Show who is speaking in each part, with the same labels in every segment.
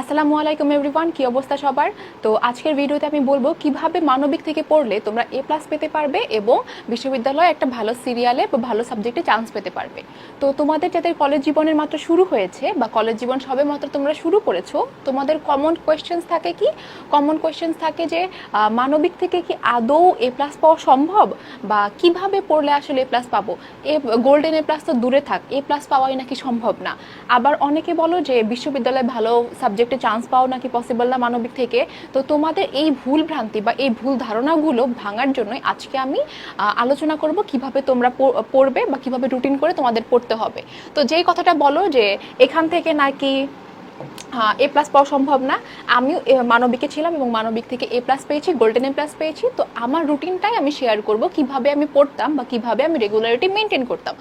Speaker 1: আসসালামু আলাইকুম এভরিওয়ান, কি অবস্থা সবার? তো আজকের ভিডিওতে আমি বলব কীভাবে মানবিক থেকে পড়লে তোমরা এ প্লাস পেতে পারবে এবং বিশ্ববিদ্যালয়ে একটা ভালো সিরিয়ালে বা ভালো সাবজেক্টে চান্স পেতে পারবে। তো তোমাদের যাদের কলেজ জীবনের মাত্র শুরু হয়েছে বা কলেজ জীবন সবে মাত্র তোমরা শুরু করেছ, তোমাদের কমন কোয়েশ্চেন্স থাকে কি? কমন কোয়েশ্চেন্স থাকে যে মানবিক থেকে কি আদৌ এ প্লাস পাওয়া সম্ভব? বা কীভাবে পড়লে আসলে এ প্লাস পাবো? এ গোল্ডেন এ প্লাস তো দূরে থাক এ প্লাস পাওয়াই নাকি সম্ভব না? আবার অনেকে বলো যে, বিশ্ববিদ্যালয়ে ভালো সাবজেক্টে চান্স পাও নাকি পসিবল না মানবিক থেকে? তো তোমাদের এই ভুল ভ্রান্তি বা এই ভুল ধারণাগুলো ভাঙার জন্যই আজকে আমি আলোচনা করব কীভাবে তোমরা পড়- পড়বে বা কীভাবে রুটিন করে তোমাদের পড়তে হবে। তো যেই কথাটা বলো যে এখান থেকে নাকি এ প্লাস পাওয়া সম্ভব না, আমিও মানবিকে ছিলাম এবং মানবিক থেকে এ প্লাস পেয়েছি গোল্ডেন এ প্লাস পেয়েছি, তো আমার রুটিনটাই আমি শেয়ার করব কীভাবে আমি পড়তাম বা কীভাবে আমি রেগুলারিটি মেনটেন করতাম।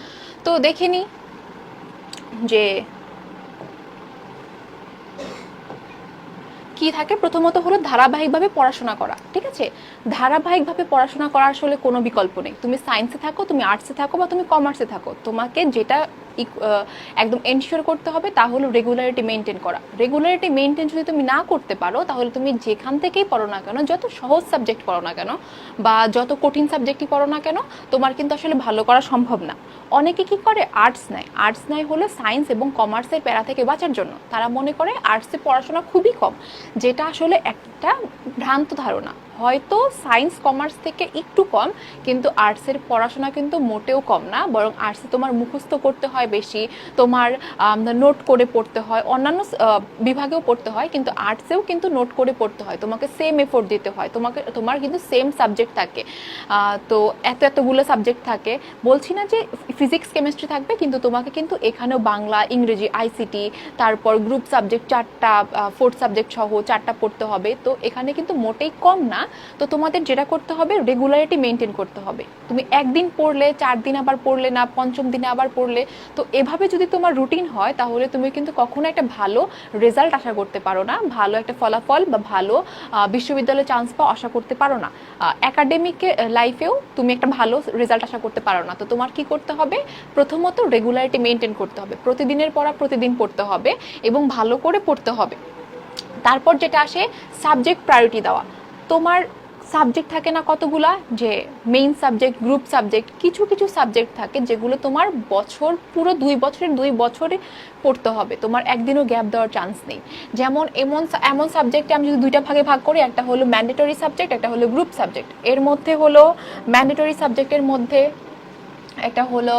Speaker 1: তো দেখে নিই যে কি থাকে? প্রথমত হলো ধারাবাহিকভাবে পড়াশোনা করা, ঠিক আছে? ধারাবাহিকভাবে পড়াশোনা করা আসলে কোনো বিকল্প নেই। তুমি সায়েন্সে থাকো, তুমি আর্টসে থাকো বা তুমি কমার্সে থাকো। তোমাকে যেটা একদম এনশিওর করতে হবে তা হলো রেগুলারিটি মেনটেন করা। রেগুলারিটি মেনটেন যদি তুমি না করতে পারো, তাহলে তুমি যেখান থেকেই পড়ো না কেন, যত সহজ সাবজেক্ট পড়ো না কেন বা যত কঠিন সাবজেক্টই পড়ো না কেন, তোমার কিন্তু আসলে ভালো করা সম্ভব না। অনেকে কি করে? আর্টস নেয়। আর্টস নেয় হলো সায়েন্স এবং কমার্সের প্যারা থেকে বাঁচার জন্য। তারা মনে করে আর্টসে পড়াশোনা খুবই কম। যেটা আসলে একটা ভ্রান্ত ধারণা। হয়তো সায়েন্স, কমার্স থেকে একটু কম, কিন্তু আর্টসের পড়াশোনা কিন্তু মোটেও কম না। বরং আর্টসে তোমার মুখস্থ করতে হয় বেশি, তোমার নোট করে পড়তে হয়, অন্যান্য বিভাগেও পড়তে হয়, কিন্তু আর্টসেও কিন্তু নোট করে পড়তে হয়। তোমাকে সেম এফোর্ট দিতে হয়। তোমাকে, তোমার কিন্তু সেম সাবজেক্ট থাকে। তো এত এতগুলো সাবজেক্ট থাকে। বলছি না যে ফিজিক্স কেমিস্ট্রি থাকবে, কিন্তু তোমাকে কিন্তু এখানেও বাংলা, ইংরেজি আইসিটি তারপর গ্রুপ সাবজেক্ট চারটা ফোর্থ সাবজেক্ট সহ চারটা পড়তে হবে। তো এখানে কিন্তু মোটেই কম না। তো তোমাদের যেটা করতে হবে রেগুলারিটি মেনটেন করতে হবে। তুমি একদিন পড়লে, চার দিন আবার পড়লে না, পঞ্চম দিনে আবার পড়লে, তো এভাবে যদি তোমার রুটিন হয়, তাহলে তুমি কিন্তু কখনো একটা ভালো রেজাল্ট আশা করতে পারো না, ভালো একটা ফলাফল বা ভালো বিশ্ববিদ্যালয়ে চান্স পাওয়া আশা করতে পারো না। একাডেমিক লাইফেও তুমি একটা ভালো রেজাল্ট আশা করতে পারো না। তো তোমার কি করতে হবে? প্রথমত রেগুলারিটি মেনটেন করতে হবে। প্রতিদিনের পড়া প্রতিদিন পড়তে হবে এবং ভালো করে পড়তে হবে। তারপর যেটা আসে সাবজেক্ট প্রায়োরিটি দেওয়া। তোমার সাবজেক্ট থাকে না কতগুলা? যে মেইন সাবজেক্ট গ্রুপ সাবজেক্ট কিছু কিছু সাবজেক্ট থাকে যেগুলো তোমার বছর, পুরো দুই বছরের দুই বছরে পড়তে হবে। তোমার একদিনও গ্যাপ দেওয়ার চান্স নেই। যেমন এমন এমন সাবজেক্টে আমি যদি দুইটা ভাগে ভাগ করি, একটা হলো ম্যান্ডেটরি সাবজেক্ট একটা হলো গ্রুপ সাবজেক্ট এর মধ্যে হলো ম্যান্ডেটরি সাবজেক্টের মধ্যে একটা হলো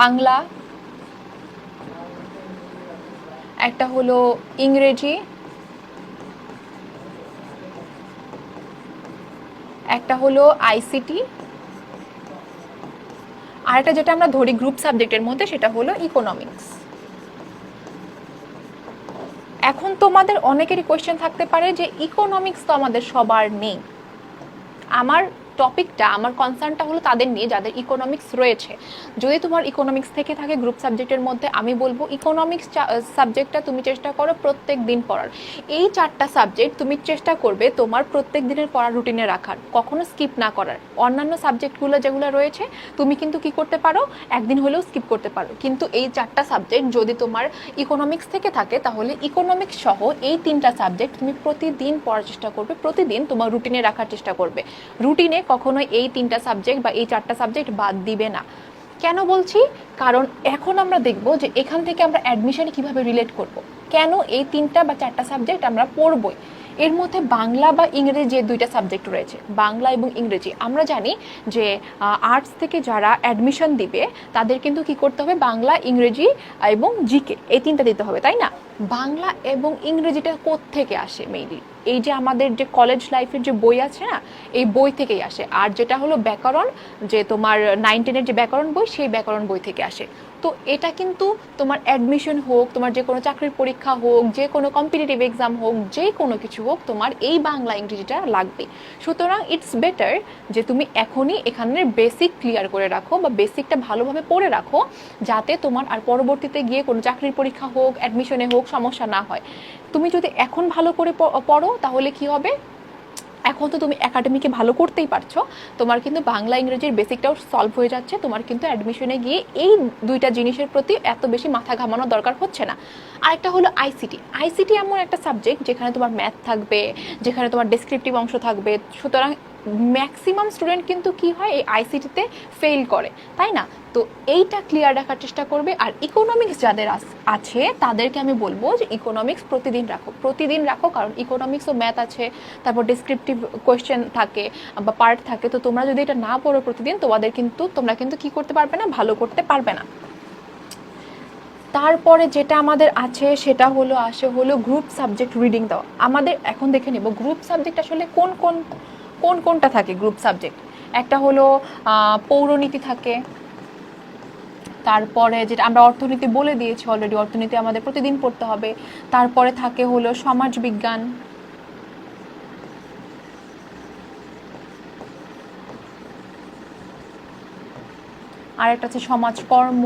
Speaker 1: বাংলা, একটা হলো ইংরেজি একটা হলো আইসিটি আর একটা যেটা আমরা ধরি গ্রুপ সাবজেক্টের মধ্যে, সেটা হলো ইকোনমিক্স এখন তোমাদের অনেকেরই কোয়েশ্চেন থাকতে পারে যে ইকোনমিক্স তো আমাদের সবার নেই আমার টপিকটা আমার কনসার্নটা হলো তাদের নিয়ে যাদের ইকোনমিক্স রয়েছে। যদি তোমার ইকোনমিক্স থেকে থাকে গ্রুপ সাবজেক্টের মধ্যে, আমি বলব ইকোনমিক্স সাবজেক্টটা তুমি চেষ্টা করো প্রত্যেক দিন পড়ার। এই চারটা সাবজেক্ট তুমি চেষ্টা করবে তোমার প্রত্যেক দিনের পড়ার রুটিনে রাখার, কখনো স্কিপ না করার। অন্যান্য সাবজেক্টগুলো যেগুলো রয়েছে, তুমি কিন্তু কি করতে পারো? একদিন হলেও স্কিপ করতে পারো। কিন্তু এই চারটা সাবজেক্ট যদি তোমার ইকোনমিক্স থেকে থাকে, তাহলে ইকোনমিক্স সহ এই তিনটা সাবজেক্ট তুমি প্রতিদিন পড়ার চেষ্টা করবে, প্রতিদিন তোমার রুটিনে রাখার চেষ্টা করবে। রুটিনে কখনোই এই তিনটা সাবজেক্ট বা এই চারটা সাবজেক্ট বাদ দিবে না। কেন বলছি? কারণ এখন আমরা দেখব যে এখান থেকে আমরা অ্যাডমিশনে কীভাবে রিলেট করব। কেন এই তিনটা বা চারটা সাবজেক্ট আমরা পড়বই? এর মধ্যে বাংলা বা ইংরেজি যে দুইটা সাবজেক্ট রয়েছে, বাংলা এবং ইংরেজি। আমরা জানি যে আর্টস থেকে যারা অ্যাডমিশন দিবে, তাদের কিন্তু কি করতে হবে? বাংলা, ইংরেজি এবং জিকে, এই তিনটা দিতে হবে, তাই না? বাংলা এবং ইংরেজিটা থেকে আসে মেইনলি এই যে আমাদের যে কলেজ লাইফের যে বই আছে না, এই বই থেকেই আসে। আর যেটা হলো ব্যাকরণ, যে তোমার নাইন টেনের যে ব্যাকরণ বই, সেই ব্যাকরণ বই থেকে আসে। তো এটা কিন্তু তোমার অ্যাডমিশন হোক, তোমার যে কোনো চাকরির পরীক্ষা হোক, যে কোনো কম্পিটিটিভ এক্সাম হোক, যে কোনো কিছু হোক, তোমার এই বাংলা ইংরেজিটা লাগবে। সুতরাং ইটস বেটার যে তুমি এখনই এখানের বেসিক ক্লিয়ার করে রাখো বা বেসিকটা ভালোভাবে পড়ে রাখো, যাতে তোমার আর পরবর্তীতে গিয়ে কোনো চাকরির পরীক্ষা হোক অ্যাডমিশনে হোক, সমস্যা না হয়। তুমি যদি এখন ভালো করে পড়ো, তাহলে কি হবে? এখন তো তুমি একাডেমিকে ভালো করতেই পারছ। তোমার কিন্তু বাংলা, ইংরেজির বেসিকটাও সলভ হয়ে যাচ্ছে। তোমার কিন্তু অ্যাডমিশনে গিয়ে এই দুইটা জিনিসের প্রতি এত বেশি মাথা ঘামানোর দরকার হচ্ছে না। আরেকটা হলো আইসিটি আইসিটি এমন একটা সাবজেক্ট যেখানে তোমার ম্যাথ থাকবে, যেখানে তোমার ডেসক্রিপটিভ অংশ থাকবে। সুতরাং ম্যাক্সিমাম স্টুডেন্ট কিন্তু কি হয়, এই আইসিটিতে ফেল করে, তাই না? তো এইটা ক্লিয়ার রাখার চেষ্টা করবে, আর ইকোনমিক্স যাদের আছে, তাদেরকে আমি বলব যে ইকোনমিক্স প্রতিদিন রাখো প্রতিদিন রাখো, কারণ ইকোনমিক্স ও ম্যাথ আছে, তারপর ডিসক্রিপটিভ কোয়েশ্চেন থাকে, বা পার্ট থাকে, তো তোমরা যদি এটা না পড়ো প্রতিদিন, তোমাদের কিন্তু, তোমরা কিন্তু কি করতে পারবে না, ভালো করতে পারবে না। তারপরে যেটা আমাদের আছে, সেটা হলো, আসে হলো গ্রুপ সাবজেক্ট রিডিং দেওয়া। আমাদের এখন দেখে নেব গ্রুপ সাবজেক্ট আসলে কোন কোন কোন কোনটা থাকে গ্রুপ সাবজেক্ট একটা হলো পৌরনীতি থাকে। তারপরে যেটা আমরা অর্থনীতি বলে দিয়েছি অলরেডি অর্থনীতি আমাদের প্রতিদিন পড়তে হবে। তারপরে থাকে হলো সমাজ বিজ্ঞান। আর একটা আছে সমাজকর্ম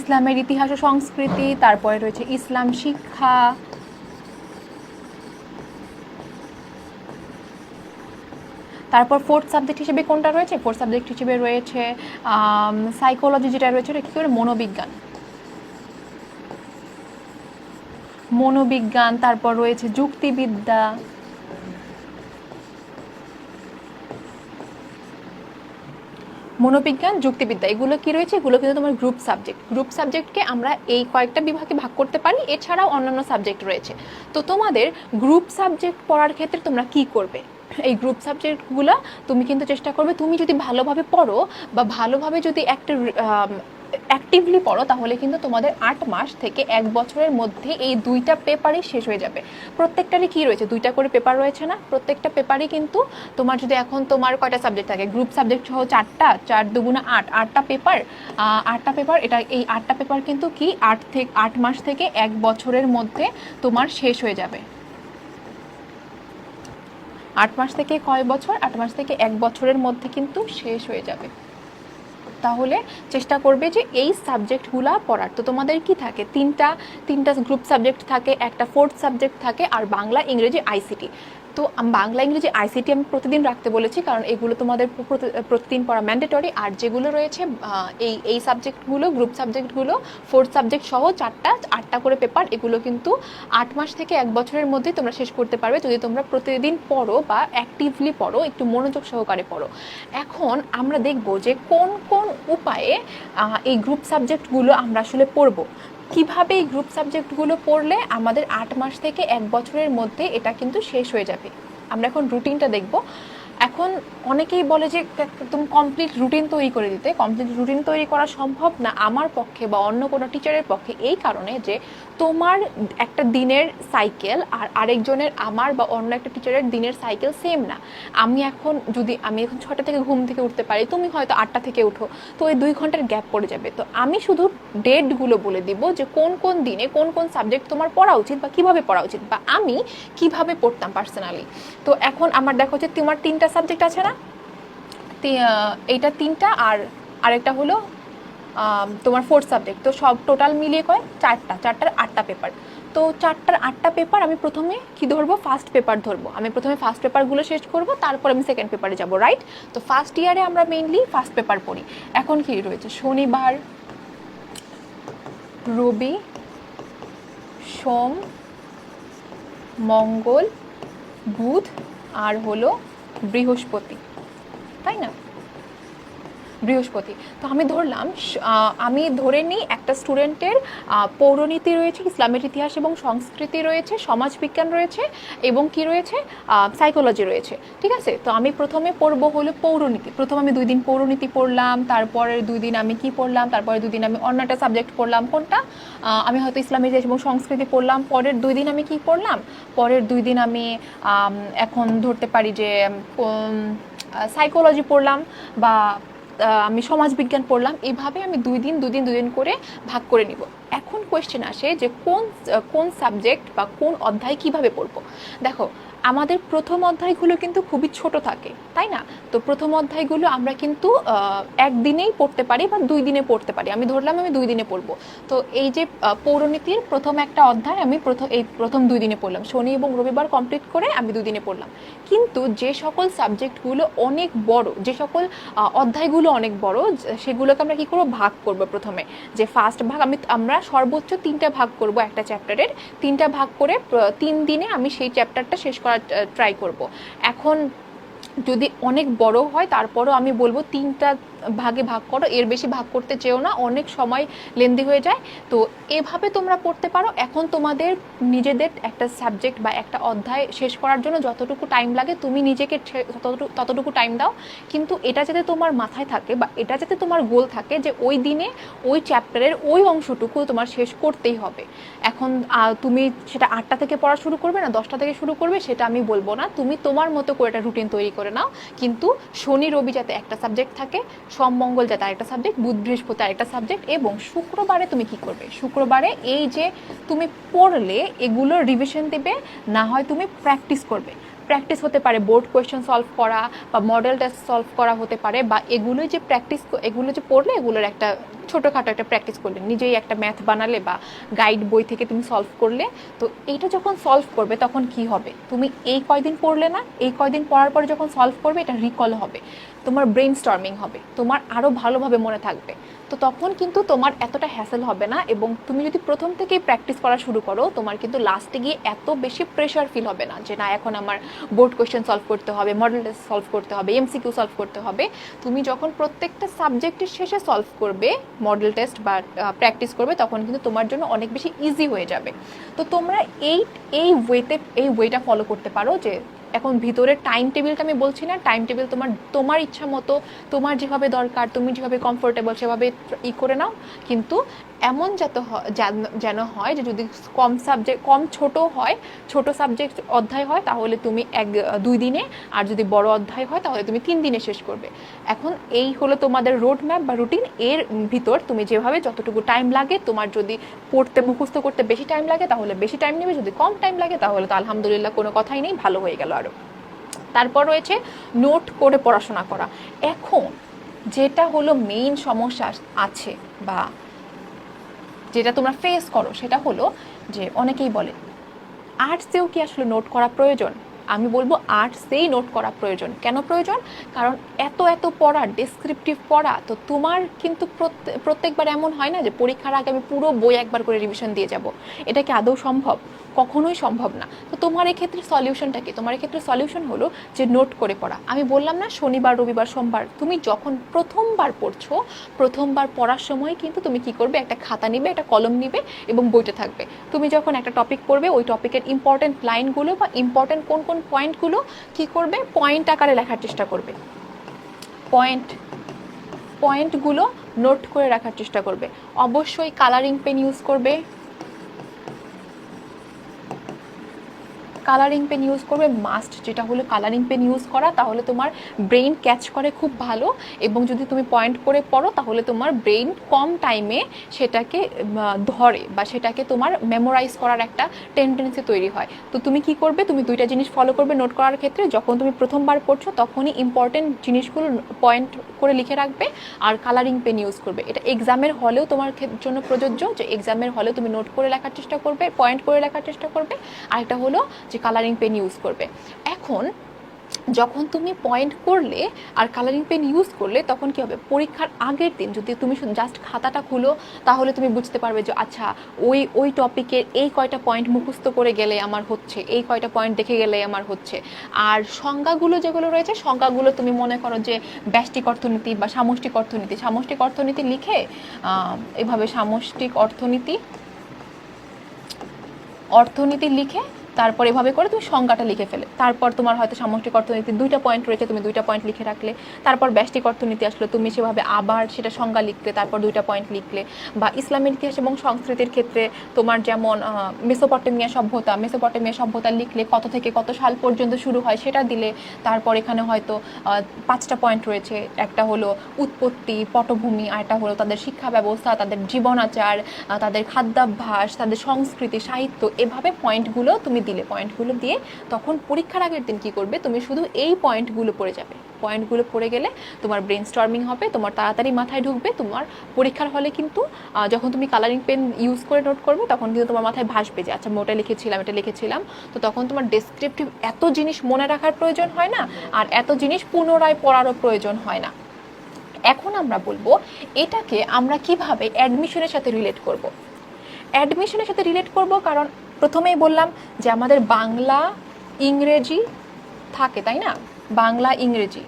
Speaker 1: ইসলামের ইতিহাস ও সংস্কৃতি, তারপরে রয়েছে ইসলাম শিক্ষা। তারপর ফোর্থ সাবজেক্ট হিসেবে কোনটা রয়েছে? ফোর্থ সাবজেক্ট হিসেবে রয়েছে সাইকোলজি যেটা রয়েছে ওটা কী করে? মনোবিজ্ঞান। মনোবিজ্ঞান, তারপর রয়েছে যুক্তিবিদ্যা। মনোবিজ্ঞান, যুক্তিবিদ্যা, এগুলো কি রয়েছে? এগুলো কিন্তু তোমার গ্রুপ সাবজেক্ট গ্রুপ সাবজেক্টকে আমরা এই কয়েকটা বিভাগে ভাগ করতে পারি, এছাড়াও অন্যান্য সাবজেক্ট রয়েছে। তো তোমাদের গ্রুপ সাবজেক্ট পড়ার ক্ষেত্রে তোমরা কি করবে? এই গ্রুপ সাবজেক্টগুলো তুমি কিন্তু চেষ্টা করবে, তুমি যদি ভালোভাবে পড়ো বা ভালোভাবে যদি একটা অ্যাক্টিভলি পড়ো, তাহলে কিন্তু তোমাদের আট মাস থেকে এক বছরের মধ্যে এই দুইটা পেপারই শেষ হয়ে যাবে। প্রত্যেকটারই কি রয়েছে? দুইটা করে পেপার রয়েছে না? প্রত্যেকটা পেপারই কিন্তু তোমার যদি এখন তোমার কয়টা সাবজেক্ট থাকে? গ্রুপ সাবজেক্ট সহ চারটা, চার দুগুণে আট, আটটা পেপার আটটা পেপার, এটা এই আটটা পেপার কিন্তু কি আট থেকে আট মাস থেকে এক বছরের মধ্যে তোমার শেষ হয়ে যাবে। আট মাস থেকে কয় বছর? আট মাস থেকে এক বছরের মধ্যে কিন্তু শেষ হয়ে যাবে। তাহলে চেষ্টা করবে যে এই সাবজেক্টগুলা পড়ার। তো তোমাদের কি থাকে? তিনটা তিনটা গ্রুপ সাবজেক্ট থাকে, একটা ফোর্থ সাবজেক্ট থাকে, আর বাংলা, ইংরেজি আইসিটি তো বাংলা ইংরেজি আইসিটি আমি প্রতিদিন রাখতে বলেছি, কারণ এগুলো তোমাদের প্রতিদিন পড়া ম্যান্ডেটরি আর যেগুলো রয়েছে এই এই সাবজেক্টগুলো গ্রুপ সাবজেক্টগুলো ফোর্থ সাবজেক্ট সহ চারটা, আটটা করে পেপার এগুলো কিন্তু আট মাস থেকে এক বছরের মধ্যেই তোমরা শেষ করতে পারবে। যদি তোমরা প্রতিদিন পড়ো বা অ্যাক্টিভলি পড়ো, একটু মনোযোগ সহকারে পড়ো। এখন আমরা দেখব যে কোন কোন উপায়ে এই গ্রুপ সাবজেক্টগুলো আমরা আসলে পড়ব। কীভাবে এই গ্রুপ সাবজেক্টগুলো পড়লে আমাদের আট মাস থেকে এক বছরের মধ্যে এটা কিন্তু শেষ হয়ে যাবে? আমরা এখন রুটিনটা দেখব। এখন অনেকেই বলে যে একদম কমপ্লিট রুটিন তৈরি করে দিতে। কমপ্লিট রুটিন তৈরি করা সম্ভব না আমার পক্ষে বা অন্য কোনো টিচারের পক্ষে। এই কারণে যে তোমার একটা দিনের সাইকেল আর আরেকজনের আমার বা অন্য একটা টিচারের দিনের সাইকেল সেম না। আমি এখন যদি, আমি এখন ছটা থেকে ঘুম থেকে উঠতে পারি, তুমি হয়তো আটটা থেকে উঠো তো ওই দুই ঘণ্টার গ্যাপ পড়ে যাবে। তো আমি শুধু ডেটগুলো বলে দিব যে কোন কোন দিনে কোন কোন সাবজেক্ট তোমার পড়া উচিত বা কীভাবে পড়া উচিত বা আমি কীভাবে পড়তাম পার্সোনালি তো এখন আমার দেখো যে তোমার তিনটা সাবজেক্ট আছে না? এইটা তিনটা আর আরেকটা হলো তোমার ফোর্থ সাবজেক্ট তো সব টোটাল মিলিয়ে কয়? চারটা। চারটার আটটা পেপার তো চারটার আটটা পেপার আমি প্রথমে কি ধরবো? ফার্স্ট পেপার ধরবো। আমি প্রথমে ফার্স্ট পেপারগুলো শেষ করব, তারপর আমি সেকেন্ড পেপারে যাব রাইট তো ফার্স্ট ইয়ারে আমরা মেইনলি ফার্স্ট পেপার পড়ি। এখন কি রয়েছে? শনিবার, রবি, সোম, মঙ্গল, বুধ, আর হলো বৃহস্পতি তাই না? বৃহস্পতি। তো আমি ধরলাম আমি ধরে নিই একটা স্টুডেন্টের পৌরনীতি রয়েছে, ইসলামের ইতিহাস এবং সংস্কৃতি রয়েছে, সমাজবিজ্ঞান রয়েছে এবং কি রয়েছে? সাইকোলজি রয়েছে। ঠিক আছে? তো আমি প্রথমে পড়ব হলো পৌরনীতি। প্রথম আমি দুই দিন পৌরনীতি পড়লাম তারপরে দুই দিন আমি কি পড়লাম তারপরে দুই দিন আমি অন্য একটা সাবজেক্ট পড়লাম। কোনটা? আমি হয়তো ইসলামের ইতিহাস এবং সংস্কৃতি পড়লাম, পরের দুই দিন আমি কি পড়লাম? পরের দুই দিন আমি, এখন ধরতে পারি যে সাইকোলজি পড়লাম বা আমি সমাজবিজ্ঞান পড়লাম এইভাবে আমি দুই দিন দুদিন দুদিন করে ভাগ করে নিব। এখন কোয়েশ্চেন আসে যে কোন কোন সাবজেক্ট বা কোন অধ্যায় কীভাবে পড়ব? দেখো, আমাদের প্রথম অধ্যায়গুলো কিন্তু খুবই ছোট থাকে, তাই না? তো প্রথম অধ্যায়গুলো আমরা কিন্তু একদিনেই পড়তে পারি বা দুই দিনে পড়তে পারি। আমি ধরলাম আমি দুই দিনে পড়ব। তো এই যে পৌরনীতির প্রথম একটা অধ্যায় আমি প্রথম এই প্রথম দুই দিনে পড়লাম। শনি এবং রবিবার কমপ্লিট করে আমি দুই দিনে পড়লাম। কিন্তু যে সকল সাবজেক্টগুলো অনেক বড়, যে সকল অধ্যায়গুলো অনেক বড় সেগুলোকে আমরা কি করব? ভাগ করব প্রথমে। যে ফার্স্ট ভাগ আমি, আমরা সর্বোচ্চ তিনটা ভাগ করব একটা চ্যাপ্টারের। তিনটা ভাগ করে তিন দিনে আমি সেই চ্যাপ্টারটা শেষ করার ট্রাই করব। এখন যদি অনেক বড় হয়, তারপরও আমি বলব তিনটা ভাগে ভাগ করো, এর বেশি ভাগ করতে চেও না, অনেক সময় লেন্দি হয়ে যায়। তো এভাবে তোমরা পড়তে পারো। এখন তোমাদের নিজেদের একটা সাবজেক্ট বা একটা অধ্যায় শেষ করার জন্য যতটুকু টাইম লাগে, তুমি নিজেকে ততটুকু টাইম দাও। কিন্তু এটা যাতে তোমার মাথায় থাকে বা এটা যাতে তোমার গোল থাকে যে ওই দিনে ওই চ্যাপ্টারের ওই অংশটুকু তোমার শেষ করতেই হবে। এখন তুমি সেটা আটটা থেকে পড়া শুরু করবে না, দশটা থেকে শুরু করবে, সেটা আমি বলব না। তুমি তোমার মতো করে একটা রুটিন তৈরি করে নাও। কিন্তু শনি, রবি যাতে একটা সাবজেক্ট থাকে সোম মঙ্গল তার একটা সাবজেক্ট বুধ বৃহস্পতি আরেকটা সাবজেক্ট এবং শুক্রবারে তুমি কি করবে? শুক্রবারে এই যে তুমি পড়লে এগুলো রিভিশন দেবে, না হয় তুমি প্র্যাকটিস করবে। প্র্যাকটিস হতে পারে বোর্ড কোয়েশ্চেন সলভ করা বা মডেল টেস্ট সলভ করা হতে পারে বা এগুলো যে প্র্যাকটিস এগুলো যে পড়লে এগুলোর একটা ছোটোখাটো একটা প্র্যাকটিস করলে, নিজেই একটা ম্যাথ বানালে বা গাইড বই থেকে তুমি সলভ করলে, তো এইটা যখন সলভ করবে তখন কি হবে? তুমি এই কয়দিন পড়লে না, এই কয়দিন পড়ার পরে যখন সলভ করবে, এটা রিকল হবে। তোমার ব্রেন স্টর্মিং হবে। তোমার আরও ভালোভাবে মনে থাকবে। তো তখন কিন্তু তোমার এতটা হ্যাসেল হবে না এবং তুমি যদি প্রথম থেকেই প্র্যাকটিস করা শুরু করো, তোমার কিন্তু লাস্টে গিয়ে এত বেশি প্রেশার ফিল হবে না যে না, এখন আমার বোর্ড কোয়েশ্চেন সলভ করতে হবে মডেল টেস্ট সলভ করতে হবে এমসিকিউ সলভ করতে হবে। তুমি যখন প্রত্যেকটা সাবজেক্টের শেষে সলভ করবে মডেল টেস্ট বা প্র্যাকটিস করবে, তখন কিন্তু তোমার জন্য অনেক বেশি ইজি হয়ে যাবে। তো তোমরা এই এই ওয়েতে এই ওয়েটা ফলো করতে পারো যে এখন ভিতরে টাইম টেবিলটা আমি বলছি না টাইম টেবিল তোমার তোমার ইচ্ছা মতো, তোমার যেভাবে দরকার, তুমি যেভাবে কমফোর্টেবল সেভাবে ই করে নাও, কিন্তু এমন যাতে যেন হয় যে যদি কম সাবজেক্ট কম ছোট হয়, ছোট সাবজেক্ট অধ্যায় হয়, তাহলে তুমি এক, দুই দিনে, আর যদি বড় অধ্যায় হয়, তাহলে তুমি তিন দিনে শেষ করবে। এখন এই হলো তোমাদের রোড ম্যাপ বা রুটিন এর ভিতর তুমি যেভাবে যতটুকু টাইম লাগে, তোমার যদি পড়তে, মুখস্থ করতে বেশি টাইম লাগে, তাহলে বেশি টাইম নেবে, যদি কম টাইম লাগে, তাহলে তো আলহামদুলিল্লাহ কোনো কথাই নেই, ভালো হয়ে গেল আরও তারপর রয়েছে নোট করে পড়াশোনা করা। এখন যেটা হলো মেইন সমস্যা আছে বা যেটা তোমরা ফেস করো, সেটা হলো যে অনেকেই বলে আর্টসেও কি আসলে নোট করা প্রয়োজন? আমি বলব আর্টসেই নোট করা প্রয়োজন। কেন প্রয়োজন? কারণ এত এত পড়া ডেসক্রিপটিভ পড়া, তো তোমার কিন্তু প্রত্যে- প্রত্যেকবার এমন হয় না যে পরীক্ষার আগে আমি পুরো বই একবার করে রিভিশন দিয়ে যাব। এটা কি আদৌ সম্ভব? কখনোই সম্ভব না। তো তোমার এক্ষেত্রে সলিউশনটা কি? তোমার এক্ষেত্রে সলিউশন হলো যে নোট করে পড়া। আমি বললাম না, শনিবার, রবিবার, সোমবার, তুমি যখন প্রথমবার পড়ছো, প্রথমবার পড়ার সময় কিন্তু তুমি কি করবে? একটা খাতা নিবে, একটা কলম নিবে এবং বইটা থাকবে। তুমি যখন একটা টপিক পড়বে, ওই টপিকের ইম্পর্টেন্ট লাইনগুলো বা ইম্পর্টেন্ট কোন কোন পয়েন্টগুলো কি করবে? পয়েন্ট আকারে লেখার চেষ্টা করবে। পয়েন্ট পয়েন্টগুলো নোট করে রাখার চেষ্টা করবে। অবশ্যই কালারিং পেন ইউজ করবে। কালারিং পেন ইউজ করবে মাস্ট যেটা হলো কালারিং পেন ইউজ করা, তাহলে তোমার ব্রেইন ক্যাচ করে খুব ভালো। এবং যদি তুমি পয়েন্ট করে পড়ো, তাহলে তোমার ব্রেইন কম টাইমে সেটাকে ধরে বা সেটাকে তোমার মেমোরাইজ করার একটা টেন্ডেন্সি তৈরি হয়। তো তুমি কি করবে? তুমি দুইটা জিনিস ফলো করবে নোট করার ক্ষেত্রে। যখন তুমি প্রথমবার পড়ছো, তখনই ইম্পর্টেন্ট জিনিসগুলো পয়েন্ট করে লিখে রাখবে আর কালারিং পেন ইউজ করবে। এটা এক্সামের হলেও তোমার জন্য প্রযোজ্য যে এক্সামের হলেও তুমি নোট করে লেখার চেষ্টা করবে পয়েন্ট করে লেখার চেষ্টা করবে। আরেকটা হলো যে কালারিং পেন ইউজ করবে। এখন যখন তুমি পয়েন্ট করলে আর কালারিং পেন ইউজ করলে তখন কি হবে? পরীক্ষার আগের দিন যদি তুমি জাস্ট খাতাটা খুলো, তাহলে তুমি বুঝতে পারবে যে আচ্ছা ওই ওই টপিকের এই কয়টা পয়েন্ট মুখস্থ করে গেলে আমার হচ্ছে, এই কয়টা পয়েন্ট দেখে গেলে আমার হচ্ছে। আর সংজ্ঞাগুলো যেগুলো রয়েছে, সংজ্ঞাগুলো তুমি মনে করো যে, ব্যষ্টিক অর্থনীতি বা সামষ্টিক অর্থনীতি। সামষ্টিক অর্থনীতি লিখে এভাবে সামষ্টিক অর্থনীতি অর্থনীতি লিখে তারপর এভাবে করে তুমি সংজ্ঞাটা লিখে ফেলে। তারপর তোমার হয়তো সামষ্টিক অর্থনীতি দুইটা পয়েন্ট রয়েছে, তুমি দুইটা পয়েন্ট লিখে রাখলে। তারপর ব্যষ্টিক অর্থনীতি আসলো, তুমি সেভাবে আবার সেটা সংজ্ঞা লিখলে, তারপর দুইটা পয়েন্ট লিখলে। বা ইসলামের ইতিহাস এবং সংস্কৃতির ক্ষেত্রে তোমার যেমন মেসোপটেমিয়া সভ্যতা মেসোপটেমিয়া সভ্যতা লিখলে কত থেকে কত সাল পর্যন্ত শুরু হয় সেটা দিলে তারপর এখানে হয়তো পাঁচটা পয়েন্ট রয়েছে। একটা হলো উৎপত্তি, পটভূমি, আর একটা হলো তাদের শিক্ষা ব্যবস্থা, তাদের জীবনাচার তাদের খাদ্যাভ্যাস, তাদের সংস্কৃতি, সাহিত্য, এভাবে পয়েন্টগুলো তুমি দিলে পয়েন্টগুলো দিয়ে তখন পরীক্ষার আগের দিন কি করবে? তুমি শুধু এই পয়েন্টগুলো পড়ে যাবে। পয়েন্টগুলো পড়ে গেলে তোমার ব্রেন স্টর্মিং হবে, তোমার তাড়াতাড়ি মাথায় ঢুকবে, তোমার পরীক্ষার হলে কিন্তু যখন তুমি কালারিং পেন ইউজ করে নোট করবে, তখন কিন্তু তোমার মাথায় ভাসবে যে আচ্ছা আমি ওটা লিখেছিলাম, এটা লিখেছিলাম। তো তখন তোমার ডেসক্রিপটিভ এত জিনিস মনে রাখার প্রয়োজন হয় না, আর এত জিনিস পুনরায় পড়ারও প্রয়োজন হয় না। এখন আমরা বলব, এটাকে আমরা কীভাবে অ্যাডমিশনের সাথে রিলেট করব? অ্যাডমিশনের সাথে রিলেট করব কারণ প্রথমেই বললাম যে আমাদের বাংলা ইংরেজি থাকে তাই না? বাংলা ইংরেজি।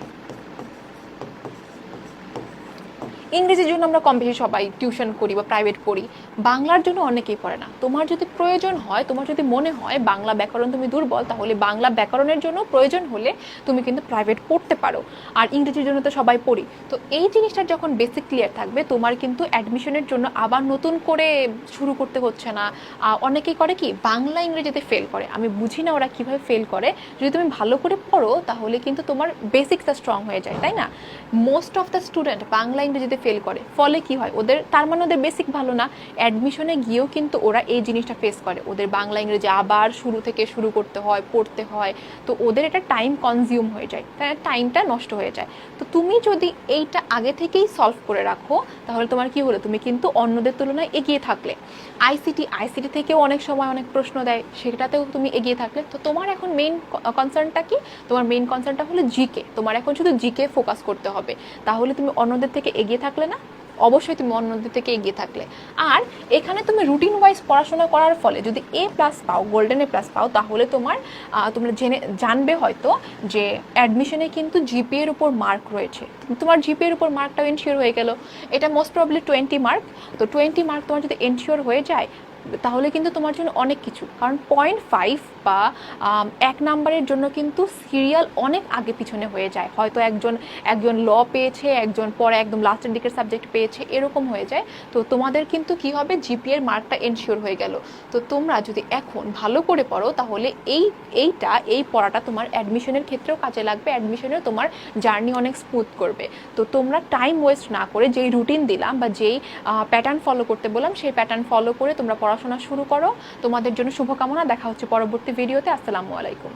Speaker 1: ইংরেজির জন্য আমরা কম বেশি সবাই টিউশন করি বা প্রাইভেট পড়ি। বাংলার জন্য অনেকেই পড়ে না। তোমার যদি প্রয়োজন হয়, তোমার যদি মনে হয় বাংলা ব্যাকরণ তুমি দুর্বল, তাহলে বাংলা ব্যাকরণের জন্য প্রয়োজন হলে তুমি কিন্তু প্রাইভেট পড়তে পারো। আর ইংরেজির জন্য তো সবাই পড়ি। তো এই জিনিসটার যখন বেসিক ক্লিয়ার থাকবে, তোমার কিন্তু অ্যাডমিশনের জন্য আবার নতুন করে শুরু করতে হচ্ছে না। অনেকেই করে কি, বাংলা ইংরেজিতে ফেল করে। আমি বুঝি না ওরা কীভাবে ফেল করে। যদি তুমি ভালো করে পড়ো, তাহলে কিন্তু তোমার বেসিক্সটা স্ট্রং হয়ে যায়, তাই না? Most of the student Bangla ইংরেজিতে ফেল করে। ফলে কি হয়? ওদের, তার মানে ওদের বেসিক ভালো না। অ্যাডমিশনে গিয়েও কিন্তু ওরা এই জিনিসটা ফেস করে। ওদের বাংলা, ইংরেজি আবার শুরু থেকে শুরু করতে হয়, পড়তে হয়। তো ওদের এটা টাইম কনজিউম হয়ে যায়। তাই টাইমটা নষ্ট হয়ে যায়। তো তুমি যদি এইটা আগে থেকেই সলভ করে রাখো, তাহলে তোমার কি হলো? তুমি কিন্তু অন্যদের তুলনায় এগিয়ে থাকলে। আইসিটি আইসিটি থেকেও অনেক সময় অনেক প্রশ্ন দেয়, সেটাতেও তুমি এগিয়ে থাকলে। তো তোমার এখন মেইন কনসার্নটা কি? তোমার মেইন কনসার্নটা হলো জিকে তোমার এখন শুধু জিকে ফোকাস করতে হবে। তাহলে তুমি অন্যদের থেকে এগিয়ে থাকলে না অবশ্যই তুমি অন্যদের থেকে এগিয়ে থাকলে। আর এখানে তুমি রুটিন ওয়াইজ পড়াশোনা করার ফলে যদি এ প্লাস পাও গোল্ডেন এ প্লাস পাও, তাহলে তোমার তোমরা জেনে, জানবে হয়তো যে অ্যাডমিশনে কিন্তু জিপিএর উপর মার্ক রয়েছে। তোমার জিপিএর উপর মার্কটাও এনশিওর হয়ে গেল। এটা মোস্ট প্রবলি টোয়েন্টি মার্ক তো টোয়েন্টি মার্ক তোমার যদি এনশিওর হয়ে যায় তাহলে কিন্তু তোমার জন্য অনেক কিছু। কারণ পয়েন্ট ফাইভ বা এক নাম্বারের জন্য কিন্তু সিরিয়াল অনেক আগে পিছনে হয়ে যায়। হয়তো একজন একজন ল পেয়েছে, একজন পরে একদম লাস্টের দিকের সাবজেক্ট পেয়েছে, এরকম হয়ে যায়। তো তোমাদের কিন্তু কি হবে? জিপিএর মার্কটা এনশিওর হয়ে গেল। তো তোমরা যদি এখন ভালো করে পড়ো, তাহলে এই, এইটা, এই পড়াটা তোমার অ্যাডমিশনের ক্ষেত্রেও কাজে লাগবে। অ্যাডমিশনেও তোমার জার্নি অনেক স্মুথ করবে। তো তোমরা টাইম ওয়েস্ট না করে যেই রুটিন দিলাম বা যেই প্যাটার্ন ফলো করতে বললাম, সেই প্যাটার্ন ফলো করে তোমরা পড়াশোনা শুরু করো। তোমাদের জন্য শুভকামনা। দেখা হচ্ছে পরবর্তী ভিডিওতে। আসসালামু আলাইকুম।